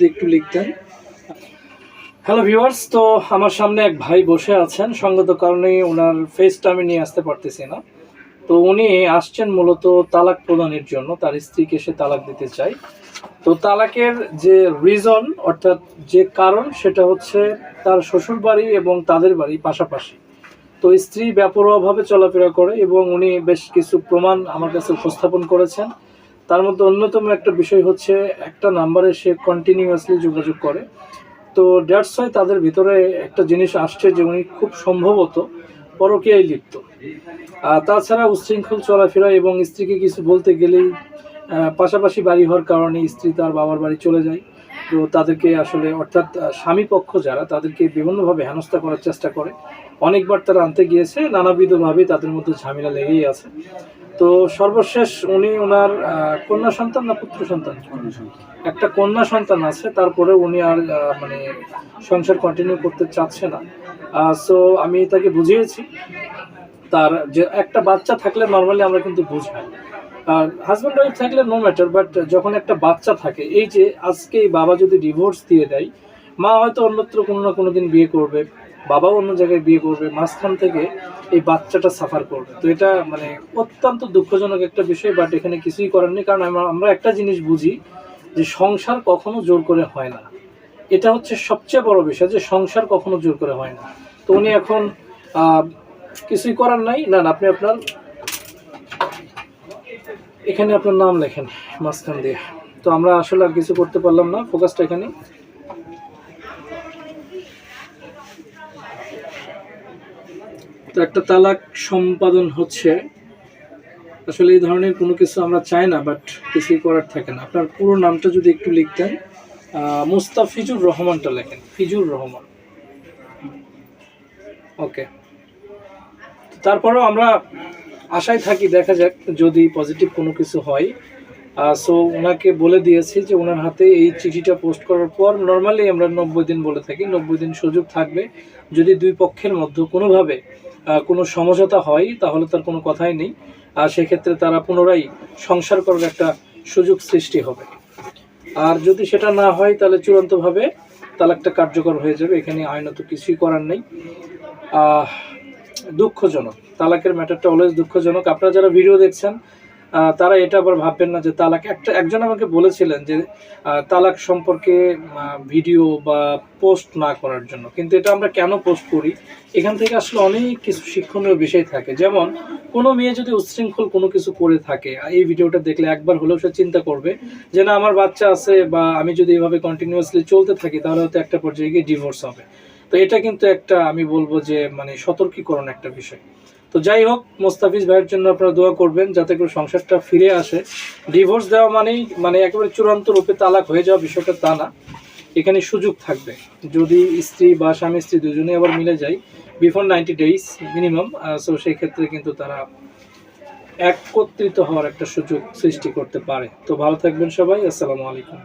যদি একটু লিখতেন। হ্যালো ভিউয়ার্স তো আমার সামনে এক ভাই বসে আছেন। সঙ্গত কারণে ওনার ফেসটা আমি নিয়ে আসতে পারতেছি না। তো উনি আসছেন মূলত তালাক প্রদানের জন্য। তার স্ত্রীকে সে তালাক দিতে চায়। তো তালাকের যে রিজন অর্থাৎ যে কারণ, সেটা হচ্ছে তার শ্বশুর বাড়ি এবং তাদের বাড়ি পাশাপাশি। তো স্ত্রী ব্যাপরোয়াভাবে চলাফেরা করে এবং উনি বেশ কিছু প্রমাণ আমার কাছে উপস্থাপন করেছেন। তার মধ্যে অন্যতম একটা বিষয় হচ্ছে একটা নাম্বারে সে কন্টিনিউয়াসলি যোগাযোগ করে। তো ড্যাটস হয় তাদের ভিতরে একটা জিনিস আসছে যে উনি খুব সম্ভবত পরকীয়ায় লিপ্ত। আর তাছাড়া উচ্ছৃঙ্খল চলাফেরা এবং স্ত্রীকে কিছু বলতে গেলেই পাশাপাশি বাড়ি হওয়ার কারণে স্ত্রী তার বাবার বাড়ি চলে যায়। তো তাদেরকে আসলে অর্থাৎ স্বামী পক্ষ যারা তাদেরকে বিভিন্নভাবে হেনস্থা করার চেষ্টা করে। অনেকবার তারা আনতে গিয়েছে, নানাবিধভাবে তাদের মধ্যে ঝামেলা লেগেই আছে। তো সর্বশেষ উনি ওনার কন্যা সন্তান না পুত্র সন্তান? একটা কন্যা সন্তান আছে তারপরে উনি আর মানে সংসার কন্টিনিউ করতে চাচ্ছে না। সো আমি তাকে বুঝিয়েছি তার যে একটা বাচ্চা থাকলে নর্মালি আমরা কিন্তু বুঝাই আর হাজব্যান্ড ওয়াইফ থাকলে নো ম্যাটার বাট যখন একটা বাচ্চা থাকে এই যে আজকে বাবা যদি ডিভোর্স দিয়ে দেয় মা হয়তো অন্যত্র কোনো না কোনো দিন বিয়ে করবে। বাবাও অন্য জায়গায় বিয়ে করবে, মাঝখান থেকে এই বাচ্চাটা সাফার করবে। তো এটা মানে অত্যন্ত দুঃখজনক একটা বিষয় বাট এখানে কিছুই করার নেই, কারণ আমরা একটা জিনিস বুঝি যে সংসার কখনো জোর করে হয় না। এটা হচ্ছে সবচেয়ে বড় বিষয় যে সংসার কখনো জোর করে হয় না। তো উনি এখন কিছুই করার নাই। না আপনি আপনার এখানে আপনার নাম লেখেন, মাঝখান দিয়ে। তো আমরা আসলে আর কিছু করতে পারলাম না ফোকাসটা এখানে তো একটা তালাক সম্পাদন হচ্ছে। আসলে এই ধরনের কোনো কিছু আমরা চাই না বাট কিছুই করার থাকে না। আপনার পুরো নামটা যদি একটু লিখতেন মুস্তাফিজুর রহমানটা লেখেন। ফিজুর রহমান। ওকে। তারপরেও আমরা আশায় থাকি, দেখা যাক যদি পজিটিভ কোনো কিছু হয়। সো ওনাকে বলে দিয়েছি যে ওনার হাতে এই চিঠিটা পোস্ট করার পর নর্মালি আমরা নব্বই দিন বলে থাকি, নব্বই দিন সুযোগ থাকবে। যদি দুই পক্ষের মধ্যে কোনোভাবে কোনো সমঝোতা হয়, তাহলে তার কোনো কথাই নেই। আর সেক্ষেত্রে তারা পুনরায় সংসার করার একটা সুযোগ সৃষ্টি হবে। আর যদি সেটা না হয়, তাহলে চূড়ান্তভাবে তালাকটা কার্যকর হয়ে যাবে। এখানে আইনত কিছুই করার নেই। দুঃখজনক। তালাকের ম্যাটারটা অলওয়েজ দুঃখজনক। আপনারা যারা ভিডিও দেখছেন তারা এটা আবার ভাববেন না যে তালাক। একটা একজন আমাকে বলেছিলেন যে তালাক সম্পর্কে ভিডিও বা পোস্ট না করার জন্য। কিন্তু এটা আমরা কেন পোস্ট করি? এখান থেকে আসলে অনেক কিছু শিক্ষণীয় বিষয় থাকে। যেমন, কোনো মেয়ে যদি উচ্ছৃঙ্খল কোনো কিছু করে থাকে এই ভিডিওটা দেখলে একবার হলেও সে চিন্তা করবে যে, না, আমার বাচ্চা আছে বা আমি যদি এভাবে কন্টিনিউয়াসলি চলতে থাকি, তাহলে হয়তো একটা পর্যায়ে গিয়ে ডিভোর্স হবে। তো এটা কিন্তু একটা, আমি বলব যে মানে সতর্কীকরণ একটা বিষয়। তো যাই হোক, মোস্তাফিজ ভাইয়ের জন্য আপনারা দোয়া করবেন যাতে করে সংসারটা ফিরে আসে। ডিভোর্স দেওয়া মানেই মানে একেবারে চূড়ান্ত রূপে তালাক হয়ে যাওয়া বিষয়টা তা না। এখানে সুযোগ থাকবে। যদি স্ত্রী বা স্বামী স্ত্রী দুজনে আবার মিলে যায় before ninety days minimum so সেই ক্ষেত্রে কিন্তু তারা একত্রিত হওয়ার একটা সুযোগ সৃষ্টি করতে পারে। তো ভালো থাকবেন সবাই, আসসালামু আলাইকুম।